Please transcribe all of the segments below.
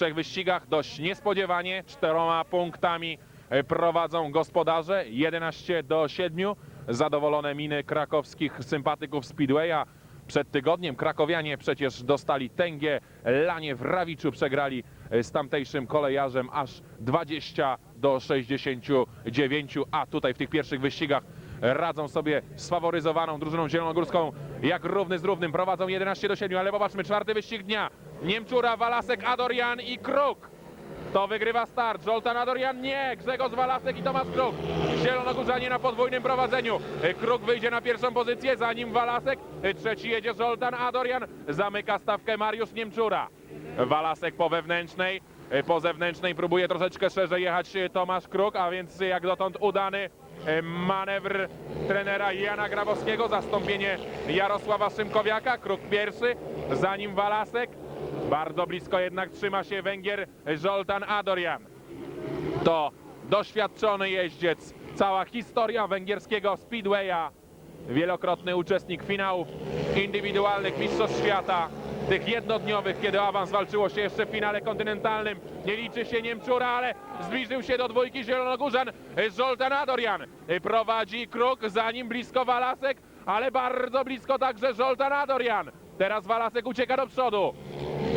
trzech wyścigach dość niespodziewanie. Czteroma punktami e, prowadzą gospodarze. 11 do 7. Zadowolone miny krakowskich sympatyków Speedwaya. Przed tygodniem krakowianie przecież dostali tęgie lanie w Rawiczu, przegrali e, z tamtejszym kolejarzem aż 20 do 69, a tutaj w tych pierwszych wyścigach radzą sobie z faworyzowaną drużyną zielonogórską jak równy z równym. Prowadzą 11 do 7, ale popatrzmy, czwarty wyścig dnia. Niemczura, Walasek, Adorian i Kruk. To wygrywa start. Zoltan Adorian nie. Grzegorz Walasek i Tomasz Kruk. Zielonogórzanie na podwójnym prowadzeniu. Kruk wyjdzie na pierwszą pozycję, zanim Walasek. Trzeci jedzie Zoltan Adorian. Zamyka stawkę Mariusz Niemczura. Walasek po wewnętrznej. Po zewnętrznej próbuje troszeczkę szerzej jechać Tomasz Kruk, a więc jak dotąd udany manewr trenera Jana Grabowskiego. Zastąpienie Jarosława Szymkowiaka. Kruk pierwszy, zanim Walasek. Bardzo blisko jednak trzyma się Węgier Zoltan Adorian. To doświadczony jeździec. Cała historia węgierskiego Speedwaya. Wielokrotny uczestnik finałów indywidualnych Mistrzostw Świata. Tych jednodniowych, kiedy awans walczyło się jeszcze w finale kontynentalnym. Nie liczy się Niemczura, ale zbliżył się do dwójki Zielonogórzan. Zoltan Adorian prowadzi kruk, za nim blisko Walasek, ale bardzo blisko także Zoltan Adorian. Teraz Walasek ucieka do przodu.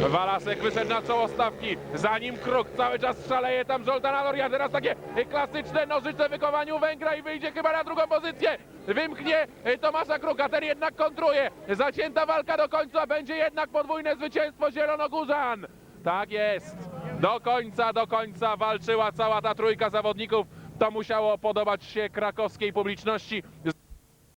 Walasek wyszedł na czoło stawki, zanim Kruk cały czas szaleje tam Zoltan Adorian. Teraz takie klasyczne nożyce wykowaniu Węgra i wyjdzie chyba na drugą pozycję. Wymknie Tomasza Kruka, ten jednak kontruje. Zacięta walka do końca, będzie jednak podwójne zwycięstwo Zielonogórzan. Tak jest. Do końca, do końca walczyła cała ta trójka zawodników. To musiało podobać się krakowskiej publiczności.